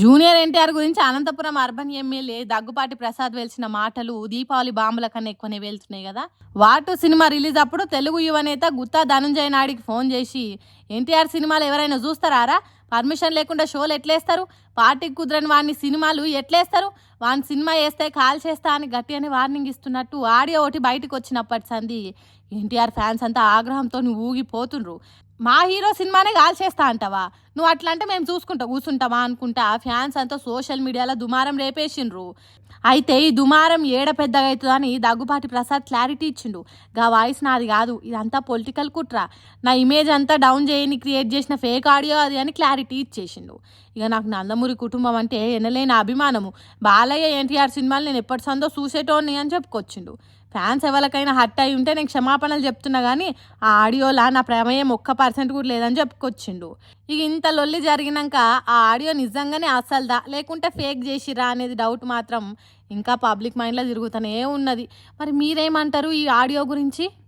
Junior NTR గురించి Anantapuram urban MLA Daggubati Prasad వెలిసిన మాటలు దీపావళి బాంబుల కన్నా ఎక్కువనే వెళ్తున్నాయి కదా. వాటు సినిమా రిలీజ్ అప్పుడు తెలుగు యువనేత గుత్తా ధనుంజయ నాయుడికి ఫోన్ చేసి ఎన్టీఆర్ సినిమాలు ఎవరైనా చూస్తారా పర్మిషన్ లేకుండా షోలు ఎట్లేస్తారు? పార్టీకి కుదరని వాడిని సినిమాలు ఎట్లేస్తారు? వాని సినిమా వేస్తే కాల్ చేస్తా అని గట్టి అని వార్నింగ్ ఇస్తున్నట్టు ఆడియో ఒకటి బయటకు వచ్చినప్పటి సంది. ఎన్టీఆర్ ఫ్యాన్స్ అంతా ఆగ్రహంతో ఊగిపోతుండ్రు. మా హీరో సినిమానే కాల్ చేస్తా అంటావా? నువ్వు అట్లా అంటే మేము చూసుకుంటా కూర్చుంటావా అనుకుంటా ఫ్యాన్స్ అంతా సోషల్ మీడియాలో దుమారం రేపేసిండ్రు. అయితే ఈ దుమారం ఏడ పెద్దగా అవుతుందని దగ్గుపాటి ప్రసాద్ క్లారిటీ ఇచ్చిండు. గా వాయిస్ నాది కాదు ఇదంతా పొలిటికల్ కుట్ర. నా ఇమేజ్ అంతా డౌన్ చేయని క్రియేట్ చేసిన ఫేక్ ఆడియో అది అని క్లారిటీ ఇచ్చేసిండు. ఇక నాకు నందమూరి కుటుంబం అంటే ఎనలేని అభిమానము. బాలయ్య ఎన్టీఆర్ సినిమాలు నేను ఎప్పటి సందో చూసేటోని అని చెప్పుకొచ్చిండు. ఫ్యాన్స్ ఎవరికైనా హట్ అయి ఉంటే నేను క్షమాపణలు చెప్తున్నా కానీ ఆ ఆడియోలా నా ప్రమేయం ఒక్క పర్సెంట్ కూడా లేదని చెప్పుకొచ్చిండు. ఇక ఇంత లొల్లి జరిగినాక ఆ ఆడియో నిజంగానే అసలుదా లేకుంటే ఫేక్ చేసిరా అనేది డౌట్ మాత్రం ఇంకా పబ్లిక్ మైండ్లో తిరుగుతూనే ఉన్నది. మరి మీరేమంటారు ఈ ఆడియో గురించి?